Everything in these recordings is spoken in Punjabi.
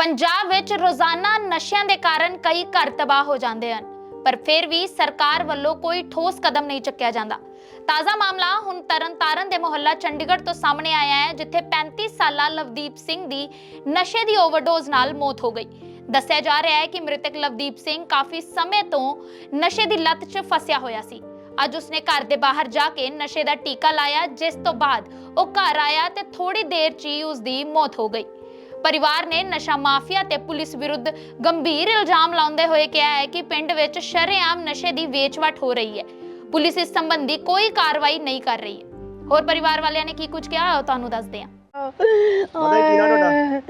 ਪੰਜਾਬ ਵਿੱਚ ਰੋਜ਼ਾਨਾ ਨਸ਼ਿਆਂ ਦੇ ਕਾਰਨ ਕਈ ਘਰ ਤਬਾਹ ਹੋ ਜਾਂਦੇ ਹਨ, ਪਰ ਫਿਰ ਵੀ ਸਰਕਾਰ ਵੱਲੋਂ ਕੋਈ ਠੋਸ ਕਦਮ ਨਹੀਂ ਚੱਕਿਆ ਜਾਂਦਾ। ਤਾਜ਼ਾ ਮਾਮਲਾ ਹੁਣ ਤਰਨਤਾਰਨ ਦੇ ਮੁਹੱਲਾ ਚੰਡੀਗੜ੍ਹ ਤੋਂ ਸਾਹਮਣੇ ਆਇਆ ਹੈ, ਜਿੱਥੇ 35 ਸਾਲਾ ਲਵਦੀਪ ਸਿੰਘ ਦੀ ਨਸ਼ੇ ਦੀ ਓਵਰਡੋਜ਼ ਨਾਲ ਮੌਤ ਹੋ ਗਈ। ਦੱਸਿਆ ਜਾ ਰਿਹਾ ਹੈ ਕਿ ਮ੍ਰਿਤਕ ਲਵਦੀਪ ਸਿੰਘ ਕਾਫੀ ਸਮੇਂ ਤੋਂ ਨਸ਼ੇ ਦੀ ਲਤ 'ਚ ਫਸਿਆ ਹੋਇਆ ਸੀ। ਅੱਜ ਉਸਨੇ ਘਰ ਦੇ ਬਾਹਰ ਜਾ ਕੇ ਨਸ਼ੇ ਦਾ ਟੀਕਾ ਲਾਇਆ, ਜਿਸ ਤੋਂ ਬਾਅਦ ਉਹ ਘਰ ਆਇਆ ਤੇ ਥੋੜੀ ਦੇਰ 'ਚ ਹੀ ਉਸ ਦੀ ਮੌਤ ਹੋ ਗਈ। ਪਰਿਵਾਰ ਨੇ ਨਸ਼ਾ ਮਾਫੀਆ ਤੇ ਪੁਲਿਸ ਵਿਰੁੱਧ ਗੰਭੀਰ ਇਲਜ਼ਾਮ ਲਾਉਂਦੇ ਹੋਏ ਕਿਹਾ ਹੈ ਕਿ ਪਿੰਡ ਵਿੱਚ ਸ਼ਰੇਆਮ ਨਸ਼ੇ ਦੀ ਵੇਚਵਟ ਹੋ ਰਹੀ ਹੈ। ਪੁਲਿਸ ਇਸ ਸੰਬੰਧੀ ਕੋਈ ਕਾਰਵਾਈ ਨਹੀਂ ਕਰ ਰਹੀ ਹੈ। ਹੋਰ ਪਰਿਵਾਰ ਵਾਲਿਆਂ ਨੇ ਕੀ ਕੁਝ ਕਿਹਾ ਉਹ ਤੁਹਾਨੂੰ ਦੱਸਦੇ ਹਾਂ। ਪਤਾ ਕੀ ਨਾਂ ਤੁਹਾਡਾ?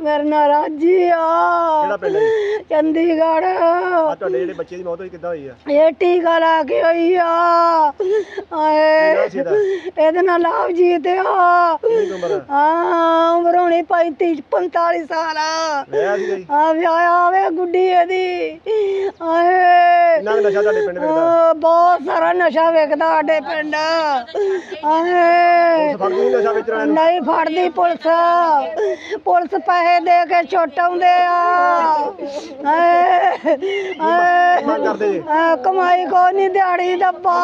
ਮੇਰਾ ਨਾਂ ਰਾਜੀ ਆ। ਕਿਹੜਾ ਪਿੰਡ ਹੈ ਜੀ? ਚੰਡੀਗੜ੍ਹ। ਆ ਤੁਹਾਡੇ ਜਿਹੜੇ ਬੱਚੇ ਦੀ ਮੌਤ ਹੋਈ ਕਿੱਦਾਂ ਹੋਈ ਆ? ਇਹ ਟੀਕਾ ਲਾ ਕੇ ਹੋਈ ਆ। ਆਏ ਸੀ ਇਹਦਾ? ਇਹਦੇ ਨਾਲ ਲਾਭ ਜੀਤ ਆ। ਕਿੰਨੀ ਕੁ ਉਮਰ ਆ? ਹਾਂ ਉਮਰ ਹੋਣੀ 35 45 ਸਾਲ ਆ। ਵਿਆਹ ਸੀਗਾ ਜੀ ਆ ਵਿਆਹ ਆਵੇ ਗੁੱਡੀ ਇਹਦੀ। ਆਏ ਕਿੰਨਾ ਕੁ ਨਸ਼ਾ ਤੁਹਾਡੇ ਪਿੰਡ ਵਿਕਦਾ ਆ, ਬਹੁਤ ਸਾਰਾ ਨਸ਼ਾ ਵਿਕਦਾ ਸਾਡੇ ਪਿੰਡ। ਆਏ। ਨਹੀਂ ਨਸ਼ਾ ਫੜਦੀ ਪੁਲਿਸ। ਪੁਲਿਸ ਪੈਸੇ ਦੇ ਕੇ ਛੋਟਾਉਂਦੇ ਆ। ਹਾਏ ਹਾਏ ਮੰਗ ਕਰਦੇ ਜੀ? ਆ, ਕਮਾਈ ਕੋ ਨਹੀਂ ਦਿਹਾੜੀ ਦੱਬਾ।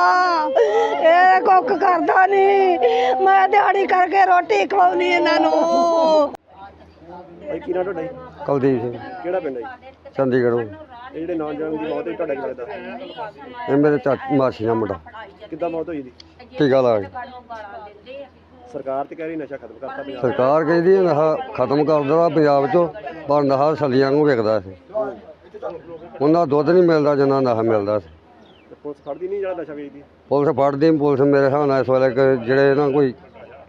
ਇਹ ਕੁੱਖ ਕਰਦਾ ਨਹੀਂ। ਮੈਂ ਦਿਹਾੜੀ ਕਰਕੇ ਰੋਟੀ ਖਵਾਉਣੀ ਇਹਨਾਂ ਨੂੰ। ਭਾਈ ਕੀ ਨਾਂ ਤੁਹਾਡਾ ਜੀ? ਕੁਲਦੀਪ ਸਿੰਘ। ਕਿਹੜਾ ਪਿੰਡ ਹੈ ਜੀ? ਚੰਡੀਗੜ੍ਹੋਂ। ਇਹ ਜਿਹੜੇ ਨੌਜਵਾਨ ਦੀ ਮੌਤ ਹੋਈ ਤੁਹਾਡਾ ਕੀ ਲੱਗਦਾ? ਇਹ ਮੇਰੇ ਚਾਚੀ ਮਾਸੀ ਦਾ ਮੁੰਡਾ। ਕਿੱਦਾਂ ਮੌਤ ਹੋਈ ਦੀ ਟੀਕਾ ਲਾ ਕੇ ਸਰਕਾਰ ਤੇ ਕਹਿ ਰਹੀ ਨਸ਼ਾ ਖਤਮ ਕਰਤਾ ਪੰਜਾਬ। ਸਰਕਾਰ ਕਹਿੰਦੀ ਨਸ਼ਾ ਖਤਮ ਕਰ ਦੇਣਾ ਪੰਜਾਬ ਚੋਂ ਪਰ ਨਸ਼ਾ ਸਲੀਆਂ ਨੂੰ ਵਿਕਦਾ ਸੀ। ਉਹਨਾਂ ਦੁੱਧ ਨਹੀਂ ਮਿਲਦਾ ਜਿੰਨਾ ਨਸ਼ਾ ਮਿਲਦਾ ਸੀ। ਤੇ ਪੁਲਿਸ ਫੜਦੀ ਨਹੀਂ ਜਿਹੜਾ ਨਸ਼ਾ ਵੇਚਦੀ? ਪੁਲਿਸ ਫੜਦੀ ਨੀ, ਪੁਲਿਸ ਮੇਰੇ ਹਿਸਾਬ ਨਾਲ ਇਸ ਵੇਲੇ ਕਿ ਜਿਹੜੇ ਨਾ ਕੋਈ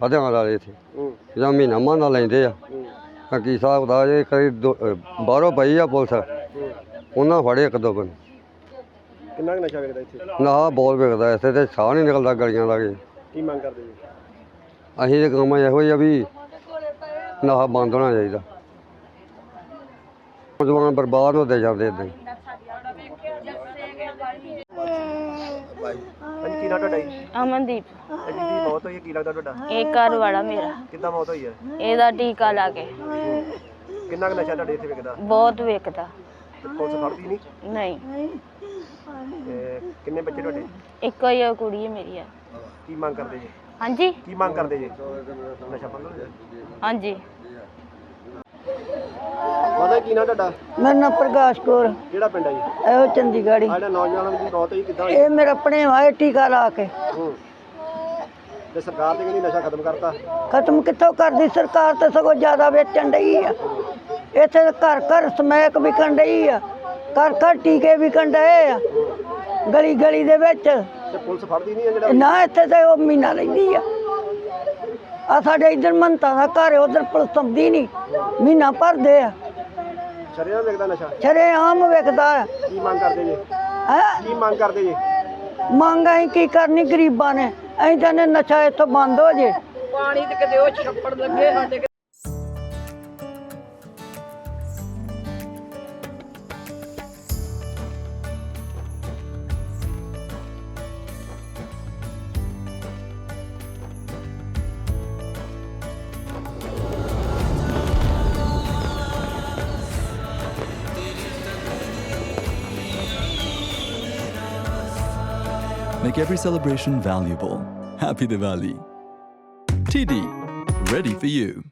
ਹਥਿਆਰ ਵਾਲੇ ਇੱਥੇ ਹੂੰ। ਜਾਂ ਮਹੀਨਾ ਮਹੀਨਾ ਲੈਂਦੇ ਆ। ਹੂੰ। ਤਾਂ ਕੀ ਹਿਸਾਬ ਦਾ ਜੇ ਕਈ ਦੋ- ਅਹ ਬਾਹਰੋਂ ਪਈ ਆ ਪੁਲਿਸ। ਉਹਨਾਂ ਫੜੇ ਇੱਕ ਦੋ ਬੰਦੇ। ਕਿੰਨਾ ਕੁ ਨਸ਼ਾ ਵੇਚਦਾ ਇੱਥੇ? ਨਸ਼ਾ ਬਹੁਤ ਵਿਕਦਾ ਇੱਥੇ ਤੇ ਸਾਹ ਨਹੀਂ ਨਿਕਲਦਾ ਗਲੀਆਂ ਦਾ ਕੇ ਕੀ ਮੰਗ ਕਰਦੇ ਜੀ ਅਸੀਂ ਦੇ ਕੰਮ ਇਹੋ ਹੀ ਆ ਵੀ ਨਸ਼ਾ ਬੰਦ ਹੋਣਾ ਚਾਹੀਦਾ। ਨੌਜਵਾਨ ਬਰਬਾਦ ਹੁੰਦੇ ਜਾਂਦੇ ਇਦਾਂ ਹੀ। ਹਾਂਜੀ ਕੀ ਨਾਂ ਤੁਹਾਡਾ ਜੀ? ਅਮਨਦੀਪ। ਇਹ ਮੌਤ ਹੋਈ ਹੈ? ਕੀ ਲੱਗਦਾ ਤੁਹਾਡਾ? ਇਹ ਘਰ ਵਾਲਾ ਮੇਰਾ। ਕਿੱਦਾਂ ਮੌਤ ਹੋਈ ਹੈ? ਇਹਦਾ ਟੀਕਾ ਲਾ ਕੇ। ਕਿੰਨਾ ਕੁ ਨਸ਼ਾ ਤੁਹਾਡੇ ਇੱਥੇ ਵਿਕਦਾ? ਬਹੁਤ ਵਿਕਦਾ। ਤੇ ਪੁਲਿਸ ਫੜਦੀ ਨਹੀਂ ਨਹੀਂ। ਤੇ ਕਿੰਨੇ ਬੱਚੇ ਤੁਹਾਡੇ? ਇੱਕੋ ਹੀ ਉਹ ਕੁੜੀ ਹੈ ਮੇਰੀ ਆ। ਕੀ ਮੰਗ ਕਰਦੇ ਜੀ? ਹਾਂਜੀ? ਕੀ ਮੰਗ ਕਰਦੇ ਜੀ? ਨਸ਼ਾ ਬੰਦ ਹੋ ਜਾਏ ਹਾਂਜੀ। ਪਤਾ ਕੀ ਨਾਂ ਤੁਹਾਡਾ? ਮੇਰਾ ਨਾਂ ਪ੍ਰਕਾਸ਼ ਕੌਰ। ਕਿਹੜਾ ਪਿੰਡ ਹੈ ਜੀ? ਇਹੋ ਚੰਡੀਗੜ੍ਹ ਆ ਜਿਹੜਾ ਨੌਜਵਾਨ ਦੀ ਮੌਤ ਹੋਈ ਕਿੱਦਾਂ ਹੋਈ? ਇਹ ਮੇਰਾ ਆਪਣੇ ਵਾਏ ਟੀਕਾ ਲਾ ਕੇ। ਹੂੰ। ਤੇ ਸਰਕਾਰ ਤੇ ਕਹਿੰਦੀ ਨਸ਼ਾ ਖਤਮ ਕਰਤਾ? ਖਤਮ ਕਿੱਥੋਂ ਕਰਦੀ? ਸਰਕਾਰ ਤੇ ਸਗੋਂ ਜ਼ਿਆਦਾ ਵੇਚਣ ਡਈ ਆ। ਇੱਥੇ ਤਾਂ ਘਰ ਘਰ ਸਮੈਕ ਵਿਕਣ ਡਈ ਆ। ਘਰ ਘਰ ਟੀਕੇ ਵਿਕਣ ਡਏ ਆ। ਗਲੀ ਗਲੀ ਦੇ ਵਿੱਚ। ਤੇ ਪੁਲਿਸ ਫੜਦੀ ਨਹੀਂ ਹੈ ਜਿਹੜਾ? ਨਾ ਇੱਥੇ ਤੇ ਉਹ ਮਹੀਨਾ ਲੈਂਦੀ ਆ। ਆ ਸਾਡੇ ਇਧਰ ਮੰਤਾ ਦਾ ਘਰ ਉਧਰ ਪੁਲਿਸ ਆਉਂਦੀ ਨਹੀਂ। ਮਹੀਨਾ ਭਰਦੇ ਆ। ਸ਼ਰਿਆਂ ਵਿਕਦਾ ਨਸ਼ਾ? ਛਰੇ ਆਮ ਵਿਕਦਾ ਆ। ਕੀ ਮੰਗ ਕਰਦੇ ਜੀ? ਹੈਂ? ਕੀ ਮੰਗ ਕਰਦੇ ਜੀ? ਮੰਗ ਅਸੀਂ ਕੀ ਕਰਨੀ ਗਰੀਬਾਂ ਨੇ? ਅਸੀਂ ਤਾਂ ਨੇ ਨਸ਼ਾ ਇੱਥੋਂ ਬੰਦ ਹੋ ਜੇ। Make every celebration valuable. Happy Diwali. TD, ready for you.